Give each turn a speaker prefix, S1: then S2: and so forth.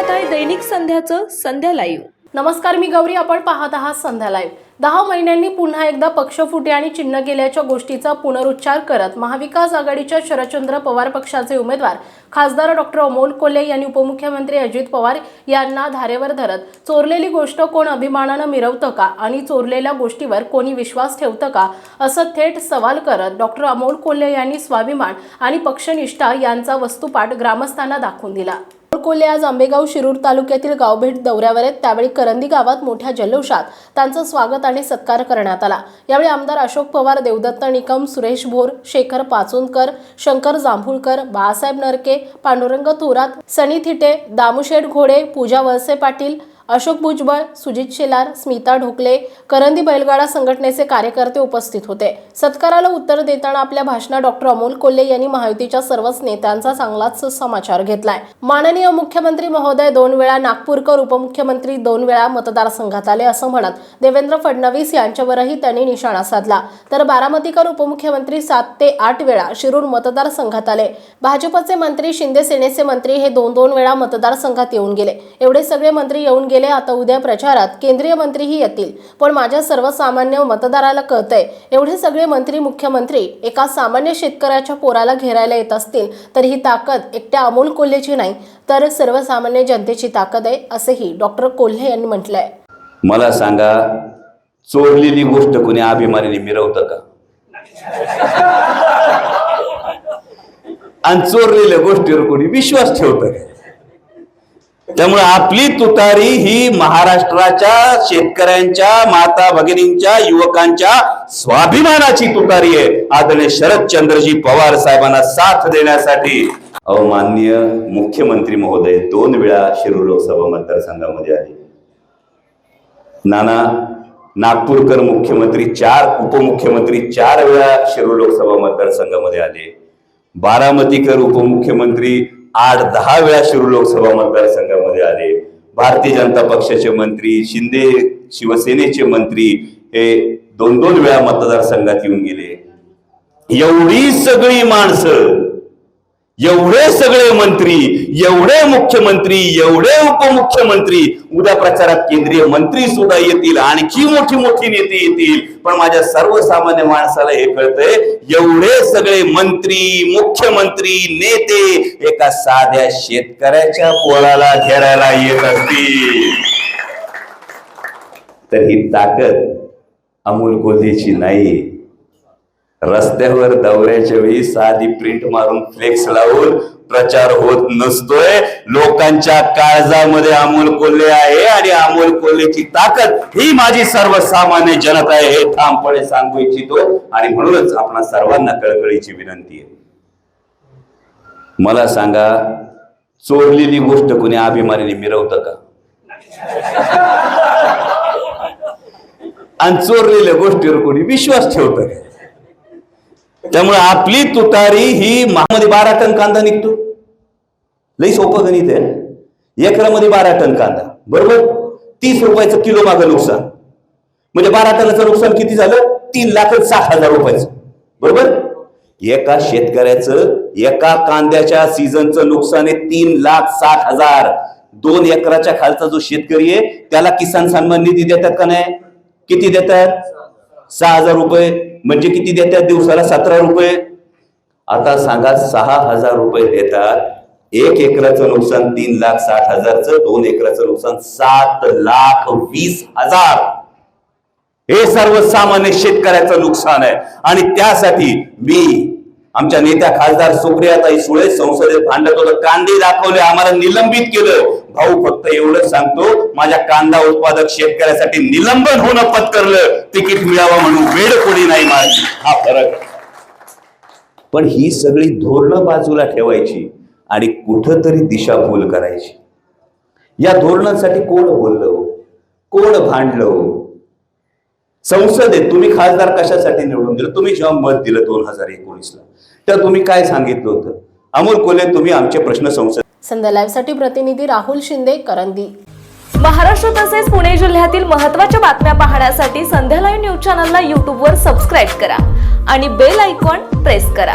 S1: पाहत आहे दैनिक संध्याचं संध्या लाईव्ह
S2: नमस्कार मी गौरी. आपण पाहत आहात संध्या लाईव्ह दहा महिन्यांनी पुन्हा एकदा पक्षफुटी आणि चिन्ह गेल्याच्या गोष्टीचा पुनरुच्चार करत महाविकास आघाडीच्या शरदचंद्र पवार पक्षाचे उमेदवार खासदार डॉक्टर अमोल कोल्हे यांनी उपमुख्यमंत्री अजित पवार यांना धारेवर धरत चोरलेली गोष्ट कोण अभिमानानं मिरवतं का आणि चोरलेल्या गोष्टीवर कोणी विश्वास ठेवतं का असं थेट सवाल करत डॉक्टर अमोल कोल्हे यांनी स्वाभिमान आणि पक्षनिष्ठा यांचा वस्तुपाठ ग्रामस्थांना दाखवून दिला. कोल्हे आज आंबेगाव शिरूर तालुक्यातील गावभेट दौऱ्यावर आहेत. त्यावेळी करंदी गावात मोठ्या जल्लोषात त्यांचं स्वागत आणि सत्कार करण्यात आला. यावेळी आमदार अशोक पवार देवदत्त निकम सुरेश भोर शेखर पाचोंदकर शंकर जांभुळकर बाळासाहेब नरके पांडुरंग थोरात सनी थिटे दामुशेठ घोडे पूजा वळसे पाटील अशोक भुजबळ सुजित शेलार स्मिता ढोकले करंदी बैलगाडा संघटनेचे कार्यकर्ते उपस्थित होते. सत्काराला उत्तर देताना आपल्या भाषणात डॉक्टर अमोल कोल्हे यांनी महायुतीच्या सर्वच नेत्यांचा चांगलाच समाचार घेतलाय. माननीय मुख्यमंत्री महोदय दोन वेळा नागपूरकर उपमुख्यमंत्री दोन वेळा मतदारसंघात आले असं म्हणत देवेंद्र फडणवीस यांच्यावरही त्यांनी निशाणा साधला. तर बारामतीकर उपमुख्यमंत्री सात ते आठ वेळा शिरूर मतदारसंघात आले. भाजपचे मंत्री शिंदे सेनेचे मंत्री हे दोन दोन वेळा मतदारसंघात येऊन गेले. एवढे सगळे मंत्री येऊन गेले आता उद्या प्रचारात केंद्रीय मंत्रीही येतील. पण माझ्या सर्वसामान्य मतदाराला कळतंय एवढे सगळे मंत्री मुख्यमंत्री एका सामान्य शेतकऱ्याच्या पोराला घेरायला येत असतील तर ही ताकद एकट्या अमोल कोल्हेची नाही तर सर्वसामान्य जनतेची ताकद आहे असंही डॉक्टर कोल्हे यांनी म्हटलंय.
S3: मला सांगा चोरलेली गोष्ट कोणी अभिमानीने मिरवतं का? आणि चोरलेल्या गोष्टीवर कोणी विश्वास ठेवतं का? त्यामुळे आपली तुतारी ही महाराष्ट्राच्या शेतकऱ्यांच्या माता भगिनींच्या युवकांच्या स्वाभिमानाची तुतारी आहे. आदरणीय शरदचंद्रजी पवार साहेबांना साथ देण्यासाठी अवमान्य मुख्यमंत्री महोदय दोन वेळा शिरूर लोकसभा मतदारसंघामध्ये आले. नाना नागपूरकर मुख्यमंत्री चार उपमुख्यमंत्री चार वेळा शिरूर लोकसभा मतदारसंघामध्ये आले. बारामतीकर उपमुख्यमंत्री आठ दहा वेळा शिरूर लोकसभा मतदारसंघामध्ये आले. भारतीय जनता पक्षाचे मंत्री शिंदे शिवसेनेचे मंत्री हे दोन दोन वेळा मतदारसंघात येऊन गेले. एवढी सगळी माणसं एवढे सगळे मंत्री एवढे मुख्यमंत्री एवढे उपमुख्यमंत्री उद्या प्रचारात केंद्रीय मंत्री सुद्धा येतील आणखी मोठी मोठी नेते येतील. पण माझ्या सर्वसामान्य माणसाला हे कळतंय एवढे सगळे मंत्री मुख्यमंत्री नेते एका साध्या शेतकऱ्याच्या पोळाला घेरायला येत असतील. तर ही ताकद अमोल कोल्हेची नाही रस्त्यावर दौऱ्याच्या वेळी साधी प्रिंट मारून फ्लेक्स लावून प्रचार होत नसतोय. लोकांच्या काळजामध्ये अमोल कोल्हे आहे आणि अमोल कोल्हेची ताकद ही माझी सर्वसामान्य जनता आहे हे ठामपणे सांगू इच्छितो. आणि म्हणूनच आपणा सर्वांना कळकळीची विनंती आहे. मला सांगा चोरलेली गोष्ट कोणी अभिमानीने मिरवतं का? आणि चोरलेल्या गोष्टीवर कोणी विश्वास ठेवतं का? त्यामुळे आपली तुतारी ही महामध्ये बारा टन कांदा निघतो. लई सोपं गणित आहे. एकरामध्ये बारा टन कांदा. बरोबर? तीस रुपयाचं किलो मागं नुकसान. म्हणजे बारा टनाचं नुकसान किती झालं? तीन लाख साठ हजार रुपयाचं. बरोबर? एका शेतकऱ्याचं एका कांद्याच्या सीझनचं नुकसान आहे तीन लाख साठ हजार. दोन एकराच्या खालचा जो शेतकरी आहे त्याला किसान सन्मान निधी देतात का नाही? किती देतात? सहा हजार रुपये. म्हणजे किती देतात दिवसाला? सतरा रुपये. आता सांगा सहा हजार रुपये देतात. एक एकराचं नुकसान तीन लाख साठ हजारचं दोन एकराचं नुकसान सात लाख वीस हजार. हे सर्वसामान्य शेतकऱ्याचं नुकसान आहे. आणि त्यासाठी मी आमच्या नेत्या खासदार सुप्रियाताई सुळे संसदेत भांडत होतं कांदे दाखवले आम्हाला निलंबित केलं. भाऊ फक्त एवढंच सांगतो माझ्या कांदा उत्पादक शेतकऱ्यासाठी निलंबन होणं पत्करलं. तिकीट मिळावं म्हणून वेळ कोणी नाही माझी हा फरक. पण ही सगळी धोरणं बाजूला ठेवायची आणि कुठंतरी दिशाभूल करायची. या धोरणांसाठी कोण बोललं? हो? कोण भांडलं? हो? संसदेत तुम्ही खासदार कशासाठी निवडून दिलं? तुम्ही जेव्हा मत दिलं दोन हजार एकोणीसला. तेव्हा तुम्ही काय सांगितलं होतं? अमोल कोल्हे तुम्ही आमचे प्रश्न संसद
S2: संध्या लाईव्हसाठी प्रतिनिधी राहुल शिंदे करंदी.
S1: महाराष्ट्र तसेच पुणे जिल्ह्यातील महत्त्वाच्या बातम्या पाहण्यासाठी संध्या लाईव्ह न्यूज चॅनलला यूट्यूबवर सबस्क्राईब करा आणि बेल आयकॉन प्रेस करा.